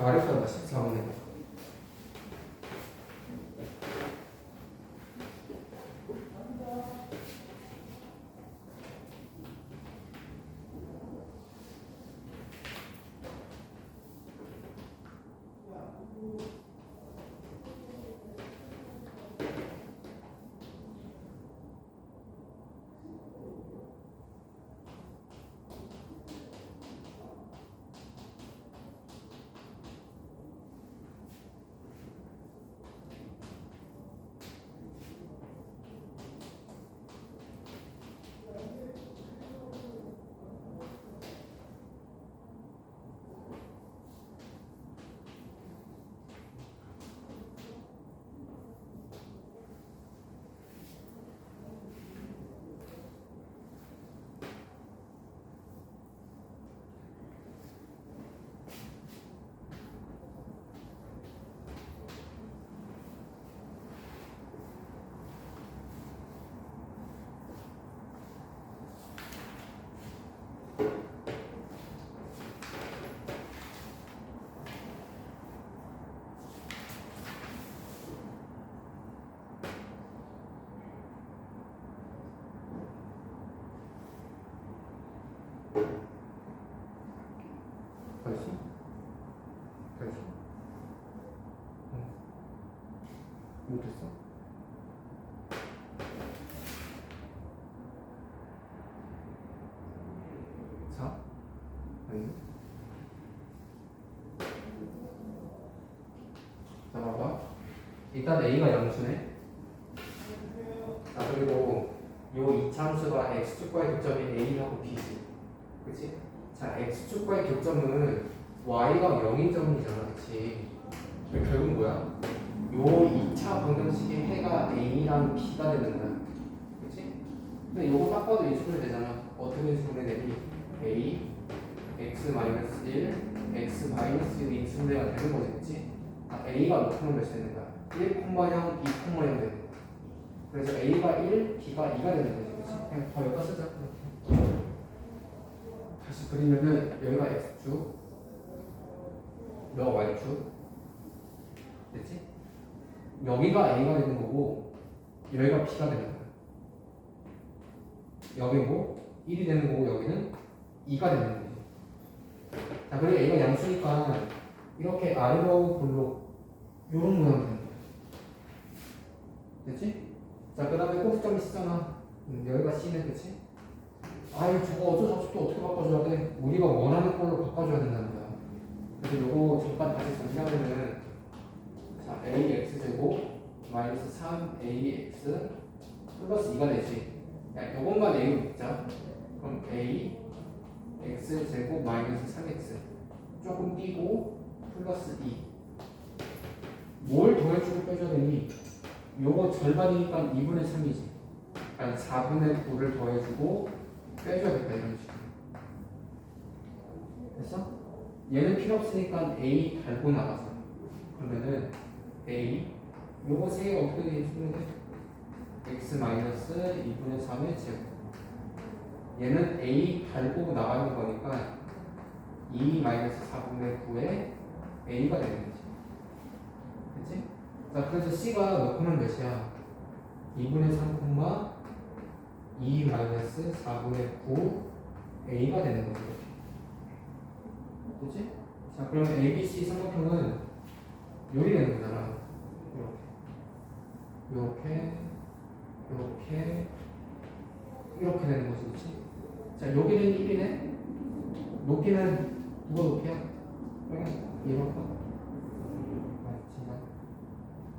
아래서 14번에 다시 다시 응. 못했어? 자 아니 자 봐봐 일단 A가 양수네 자 그리고 요 이차함수가 X축과의 교점이 A하고 B지 그치? 자, x축과의 교점은 y가 0인 점이잖아, 그치? 그럼 결국 뭐야? 요 2차 방정식의 해가 a랑 b가 되는 거야, 그치? 근데 요거 딱 봐도 인수분해 되잖아. 어떻게 인수분해 되니? a, x 마이너스 1, x 마이너스 1이 인수분해가 되는 거지, 그치? 아, a가 높으면 몇이 되는 거야? 1, 2, 0 되는 거야. 그래서 a가 1, b가 2가 되는 거지, 그치? 그냥 더 여기다 쓰자. 다시 그리면은 여기가 x축 여기가 y축 됐지? 여기가 a가 되는 거고 여기가 b가 되는 거야 여기 뭐 1이 되는 거고 여기는 2가 되는 거지 자 그리고 a가 양수니까 이렇게 아래로 볼록 요런 모양 되 됐지? 자그 다음에 꼭지점이 C잖아 음, 여기가 C네 그치? 아유 저거 어쩌저쩌또 어떻게 바꿔줘야 돼? 우리가 원하는 걸로 바꿔줘야 된다는 거야. 그래서 요거 잠깐 다시 정리하면은 자 ax 제곱 마이너스 3ax 플러스 2가 되지. 야 요것만 a로 묶자. 그럼 a x 제곱 마이너스 3x 조금 띄고 플러스 2. 뭘 더해주고 빼줘야 되니? 요거 절반이니까 2분의 3이지. 아니 4분의 9를 더해주고 빼줘야겠다 이런 식으로 됐어? 얘는 필요 없으니까 A 달고 나가서 그러면은 A 요거 세 개가 어떻게 되면 돼? x 마이너스 2분의 3의 제곱 얘는 A 달고 나가는 거니까 2 마이너스 4분의 9에 A가 되는 거지? 자 그래서 C가 몇 콤마 몇이야? 2분의 3 2 마이너스 4분의 9 A가 되는 거죠. 그치? 자, 그럼 ABC 삼각형은 요리 되는 거잖아. 이렇게. 이렇게. 이렇게. 이렇게 되는 거지, 그치? 자, 여기는 1이네? 높이는 누가 높이야? 얘로 할까? 아, 진짜.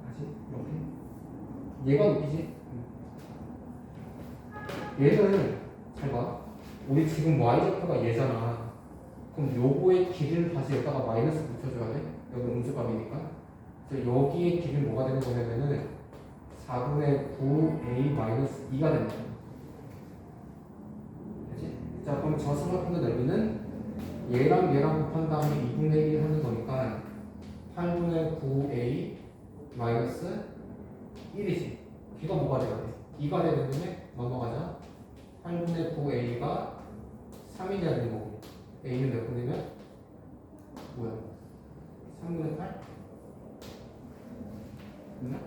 다시, 이렇게. 얘가 높이지? 얘는 잘 봐. 우리 지금 y좌표가 얘잖아. 그럼 요거의 길이를 다시 여기다가 마이너스 붙여줘야 돼. 여기 음수값이니까. 그래서 여기의 길이 뭐가 되는 거냐면은 4분의 9a 마이너스 2가 되는 거야. 그치? 자, 그럼 저 삼각형의 넓이는 얘랑 얘랑 곱한 다음에 2분의 1 하는 거니까 8분의 9a 마이너스 1이지. 걔가 뭐가 돼야 돼? 2가 되는 거네? 넘어가자. 8분의 9a가 3이 되는 거고 a는 몇 분이면 뭐야? 3분의 8? 맞나?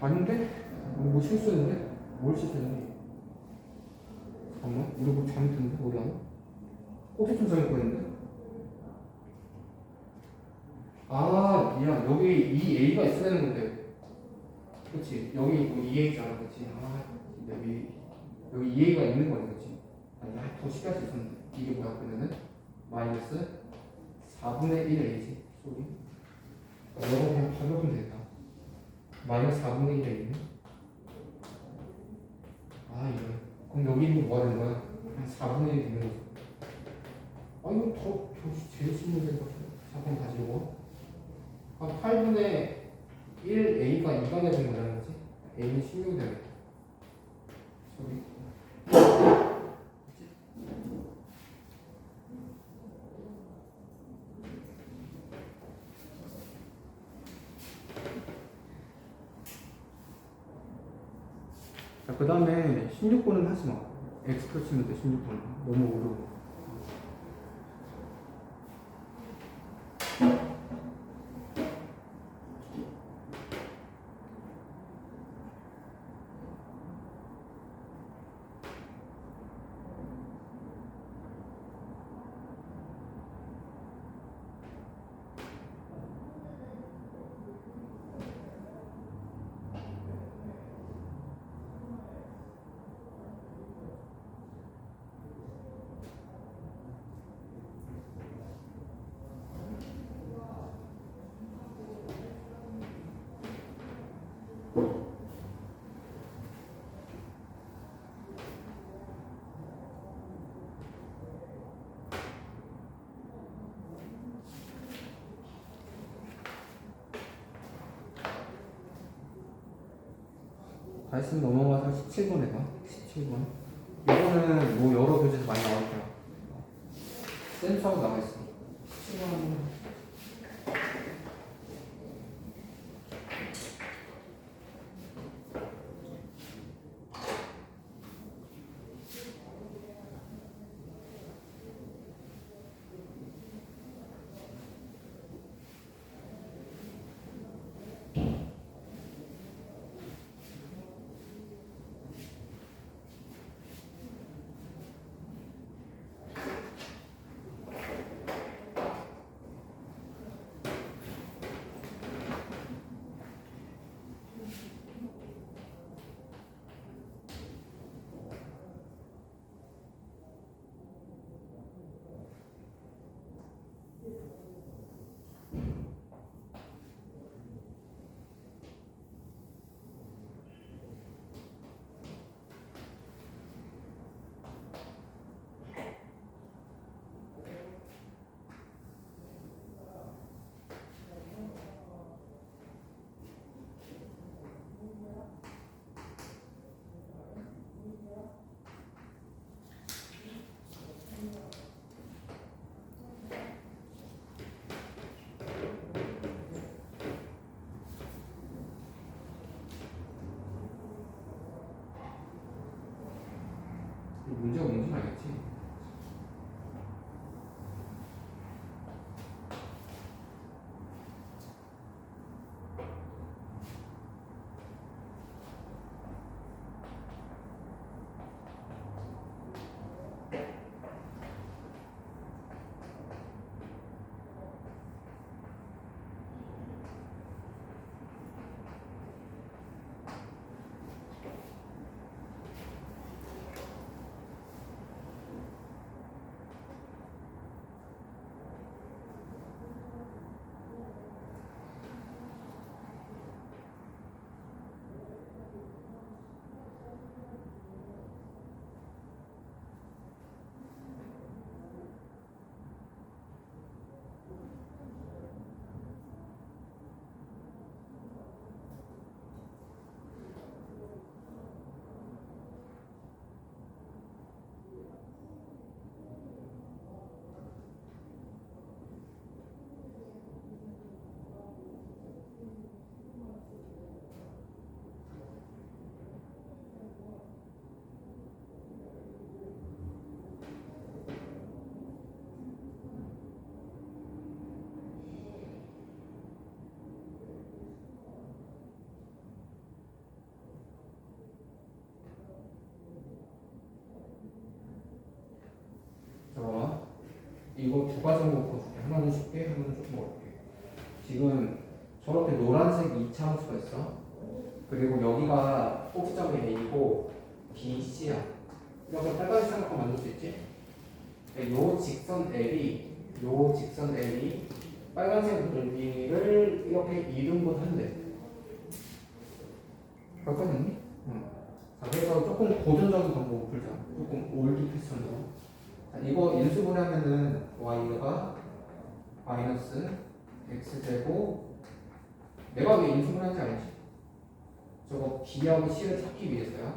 아닌데? 뭐, 뭐 실수했는데? 뭘 실수했는데? 잠깐만 우리 뭐 잘못했는데? 우리 하나? 꼭지점 잘못 했는데? 아 미안 여기 이 A가 있어야 되는 건데. 그치 여기 뭐 2A잖아. 그치 아 여기 여기 2A가 있는 거네. 그치 아니 아, 더 쉽게 할 수 있었는데. 이게 뭐야? 그러면은 마이너스 4분의 1A지. 소리 이거 그냥 바꿔보면 되겠다. 마이너스 4분의 1에 있네 아 이거 그럼 여기 있는 거 뭐가 되는 거야? 한 4분의 1이 되는 거지. 아 이거 더, 더 제일 쉬운 문제인 것 같아 잠깐 이거 한 8분의 1 A가 2가 되는 거라는 거지 A는 16이 되겠다 소리 자, 그 다음에 16번은 하지 마. 엑스표 치면 돼, 16번은. 너무 어려워. 다 했으면 넘어가서 17번에 가. 17번. 이거는 뭐 여러 교재에서 많이 나올 거야. 센터하고 나와 있어. 두 가지로 풀어줄게. 하나는 쉽게, 하나는 조금 어렵게. 지금 저렇게 노란색 2차 함수가 있어. 그리고 여기가 꼭지점이 A고 B, C야. 이렇게 빨간색 삼각형 만들 수 있지? 네, 요 직선 L이 요 직선 L이 빨간색 넓이를 이렇게 2등분 한대. 그렇거든요? 응. 자, 그래서 조금 고전적인 방법을 풀자. 조금 올드 패션으로. 자, 이거 인수분해하면은 y가 마이너스 x제곱 내가 왜 인수분해하는지 알지? 저거 b하고 c를 찾기 위해서야.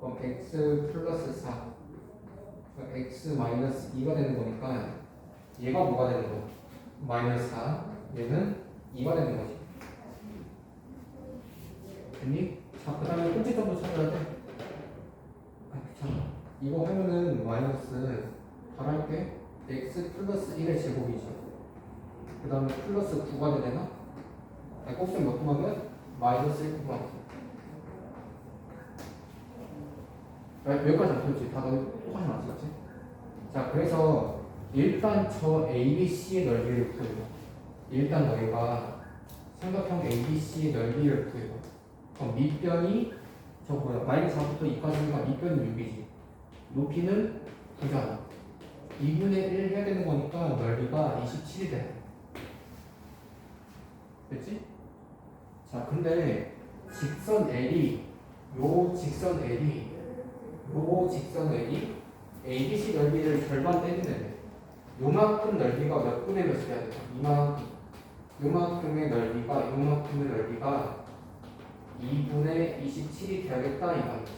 그럼 x 플러스 4 그럼 x 마이너스 2가 되는 거니까 얘가 뭐가 되는 거? 마이너스 4 얘는 2가 되는 거지. 됐니? 자, 그 다음에 꼭지점도 찾아야 돼. 아. 이거 하면은 마이너스 발할게 x 플러스 1의 제곱이죠. 그 다음에 플러스 9가 되나? 아니, 꼭지점 몇 콤마면 마이너스 1 콤마. 여기까지 안 풀지? 다 너희 똑같이 안 찍었지? 자, 그래서 일단 저 ABC의 넓이를 구해요. 일단 너희가 삼각형 ABC의 넓이를 구해요. 그럼 밑변이 저 뭐야? 마이너스 4부터 2까지니까 밑변이 6이지. 높이는 9잖아. 2분의 1 해야 되는 거니까 넓이가 27이 돼. 됐지? 자, 근데 직선 L이 요 직선 L이 요 직선 L이 ABC 넓이를 절반 떼면 요만큼 넓이가 몇 분의 몇이 돼야 돼? 이만큼. 요만큼의 넓이가 요만큼의 넓이가 2분의 27이 돼야겠다 이 말이지.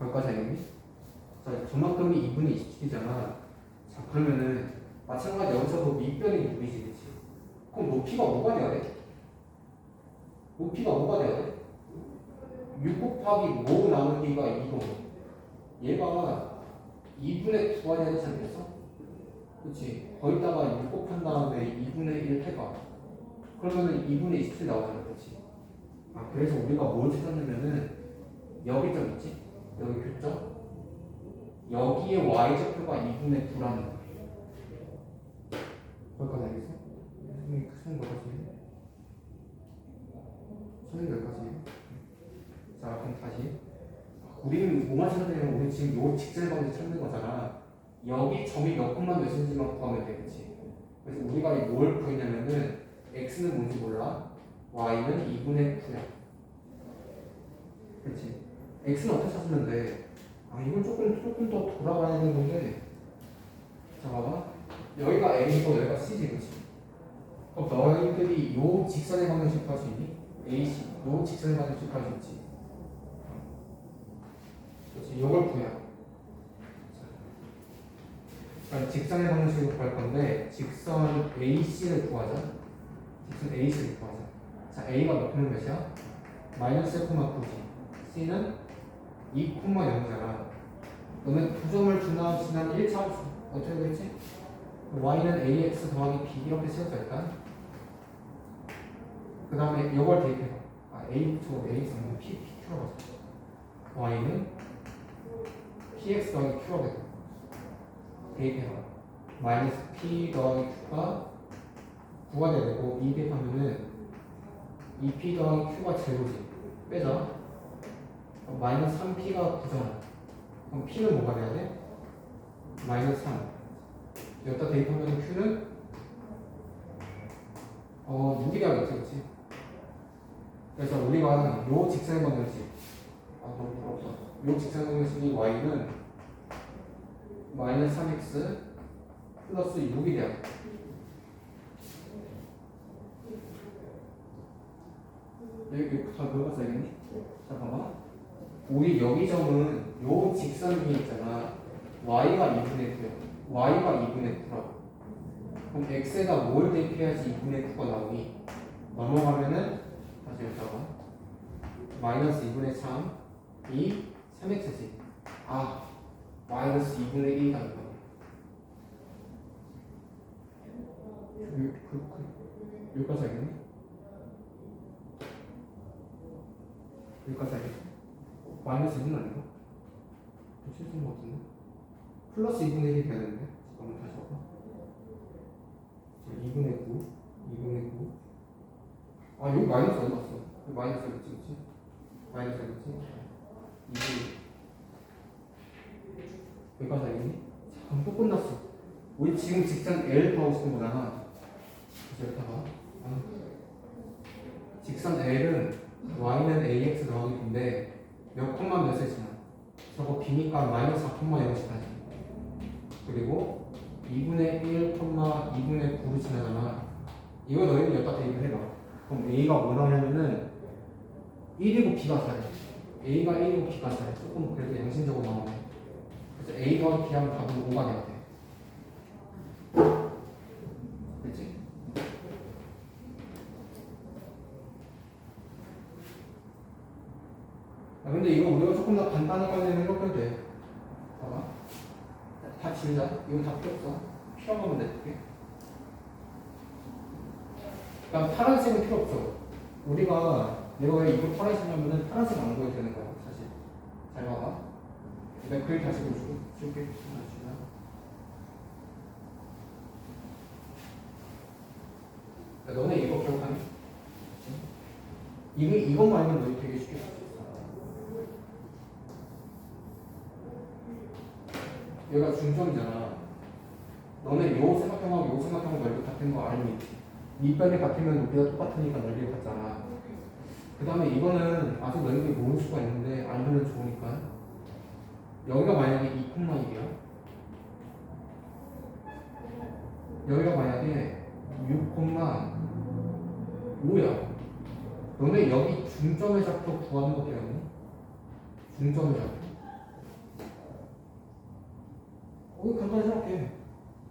알겠니? 자, 저만큼이 2분의 27이잖아. 자, 그러면은 마찬가지 여기서도 밑변이 6이지, 그치? 그럼 높이가 뭐가 돼야 돼? 높이가 뭐가 돼야 돼? 6 곱하기 5 나누기가 2고 얘가 2분의 9가 돼야 되지 않겠어? 그치? 거기다가 6 곱한 다음에 2분의 1 해봐. 그러면은 2분의 27 나오잖아, 그치? 아, 그래서 우리가 뭘 찾았냐면은 여기 점 있지? 여기 교점? 여기에 y좌표가 2분의 9라는 거야. 거기까지 알겠어? 선생님, 선생님 몇까지 해? 선생님 몇까지 해? 자, 그럼 다시. 우리는 뭐만 찾아야 되냐면 우리 지금 요 직선의 방식 찾는 거잖아. 여기 점이 몇 콤마 몇인지만 구하면 되겠지. 그래서 우리가 뭘 구했냐면은 x는 뭔지 몰라. y는 2분의 9야. 그렇지. X는 어떻게 돼? 아 이건 조금 조금 더 돌아가야 되는 건데. 자 봐봐. 여기가 a이고 여기가 c지, 그렇지? 그럼 너희들이 요 직선의 방정식 구할 수 있니? ac 요 직선의 방정식 구할 수 있지. 그렇지. 요걸 구해. 그러니까 직선의 방정식을 구할 건데 직선 AC를 구하자. 직선 AC를 구하자. 자, A가 몇 콤마 몇이야? 마이너스 1,9지. C는 2,0잖아. 그러면 두 점을 지난 1차 함수 어떻게 되겠지? y는 ax 더하기 b 이렇게 세워져 일단. 그 다음에 이걸 대입해봐. 아, a 저 ax는 p, p q라고 하자. y는 px 더하기 q라고 해. 대입해봐. 마이너스 p 더하기 q가 9가 돼야 되고 2 대입하면은 2p 더하기 q가 제로지. 빼자. 그럼 마이너스 3p가 9잖아. 그럼 p는 뭐가 돼야 돼? 마이너스 3. 여기다 대입하면 q는 어 6이 되겠지, 그렇지? 그래서 우리가 요 직선의 방정식 아 너무 부럽다. 요 직선의 방정식이 y는 마이너스 3x 플러스 6이 돼야 돼. 여기 여기 다 넣어봤어 알겠니? 자 봐봐. 우리 여기 점은 요 직선 위에 있잖아. y가 2분의 9야. y가 2분의 9라고. 그럼 x에다 뭘 대입해야지 2분의 9가 나오니? 넘어가면은 다시 여기다가 마이너스 2분의 3, 2, 3x지. 아, 마이너스 2분의 1이다 이거. 그, 그, 그, 여기까지 알겠니? 여기까지 알겠어? 마이너스 1은 아닌가? 실수인 것 같은데? 플러스 2분의 1이 돼야 되는데 잠깐만 다시 봐봐 자, 2분의 9 2분의 9 아, 여기 마이너스 어디 갔어? 여기 마이너스 있지, 그치? 마이너스 있지? 2분의 여기까지 알겠니? 잠깐 또 끝났어 우리 지금 직선 L 하고 싶은 거잖아 그래서 여기다가 아. 직선 L은 y는 ax 더하기 b인데 몇 콤마 몇을 지나 저거 b니까 마이너스 4 콤마 0을 지나지 그리고 2분의 1 콤마 2분의 9를 지나잖아 이거 너희는 여기다 대입을 해봐. 그럼 a가 뭐라냐면은 1이고 b가 4야 a가 1이고 b가 4야 조금 그래도 양심적으로 나오네. 그래서 a 더하기 b 하면 답은 5가 돼야 돼 그치? 아, 근데 이거 우리가 조금 더 간단하게 하려면 이렇게 돼. 봐봐. 이거 다 필요 없어. 필요한 거면 낼게. 그러니까 파란색은 필요 없어. 우리가 내가 왜 이거 파란색이냐면은 파란색 안 보여도 되는 거야, 사실. 잘 봐봐. 내가 그림 다시. 하나 지우자. 야, 너네 이거 기억하니? 이거, 이것만 알면 너희 되게 있어. 얘가 중점이잖아. 너네 요 삼각형하고 요 삼각형 넓이 같은 거 알니? 밑변이 같으면 높이가 똑같으니까 넓이가 같잖아. 그 다음에 이거는 아직 넓이 모를 수가 있는데 알면 좋으니까. 여기가 만약에 2,1이야. 여기가 만약에 6,5야. 너네 여기 중점의 좌표 구하는 거 배웠니? 중점의 좌표. 어, 간단히 생각해.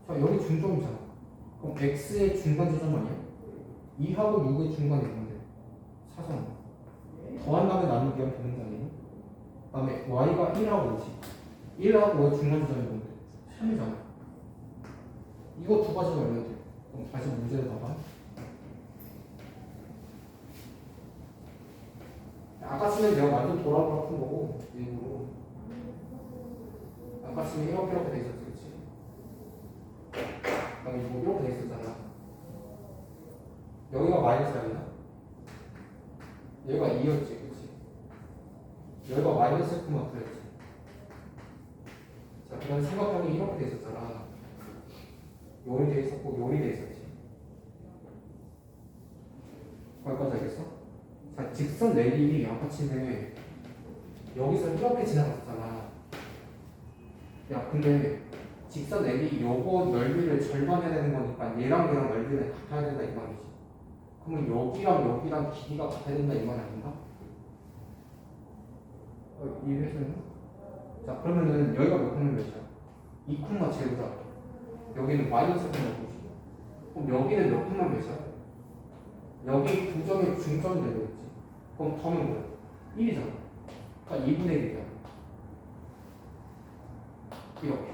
자, 여기 중점이잖아. 그럼 x의 중간 지점 아니야? 2하고 6의 중간이 뭔데? 사선. 더한 다음에 나누기 하면 되는 거 아니에요? 그 다음에 y가 1하고 5지. 1하고 5의 중간 지점이 뭔데? 3이잖아. 이거 두 가지가 얼마야 돼? 그럼 다시 문제를 봐봐. 아까 쓰면 내가 완전 돌아보라 푼 거고, 일부러. 아까 쓰면 이렇게 이렇게 돼 있었지, 돼 있었잖아. 여기가 마이너스 4이나? 여기가 2였지, 그치? 여기가 마이너스 9만 그랬지. 자, 그럼 삼각형이 이렇게 돼 있었잖아. 요리 돼 있었고, 요리 돼 있었지. 거기까지 알겠어? 자, 직선 내리기 양파치인데 여기서 이렇게 지나갔잖아. 야, 근데 직선 내리 요거 넓이를 절반 해야 되는 거니까 얘랑 얘랑 넓이는 같아야 된다 이 말이지. 그러면 여기랑 여기랑 길이가 같아야 된다 이 말 아닌가? 어, 이해했어요? 자, 그러면은 여기가 몇 콤마 몇이야? 2 콤마 제로다. 여기는 마이너스 콤마 몇이지. 그럼 여기는 몇 콤마 몇이야? 여기 두 점의 중점이 되겠지. 그럼 더는 뭐야? 1이잖아. 그러니까 2분의 1이잖아. 이렇게.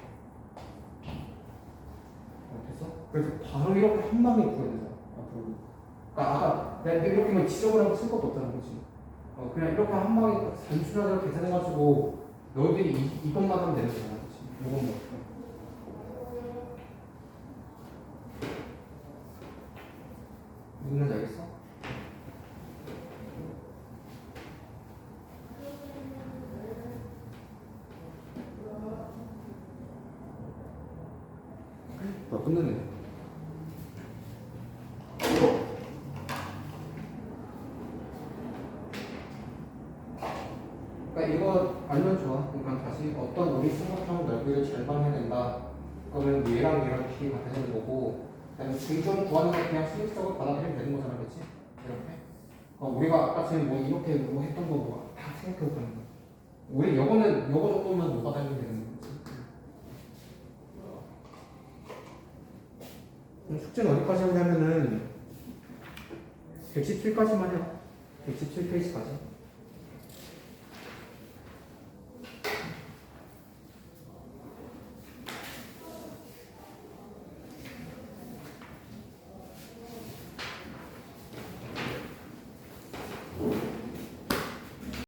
어, 됐어? 그래서 바로 이렇게 한 방에 구해야 되잖아. 앞으로. 그러니까 아까 내가 이렇게만 지적을 하고 쓸 것도 없잖아. 그렇지? 어, 그냥 이렇게 한 방에 단순하게 계산해가지고 너희들이 이, 이것만 하면 되는 거잖아. 이것만. 무슨 말인지 알겠어? 나 끝났네. 그러니까 이거 알면 좋아. 그러니까 다시 어떤 우리 삼각형 넓이를 절반해낸다. 그러면 길이 같아지는 거고, 그다음에 중점 구하는 거 그냥 수직적으로 받아들이면 되는 거잖아, 그렇지? 이렇게. 어, 우리가 아까 전에 뭐 이렇게 뭐 했던 거뭐다 생각해보는 거야. 우리 요거는 요거 정도만 못 받아들이면 되는 거지. 그럼 숙제는 어디까지 하냐면은 117까지만 해. 117페이지까지.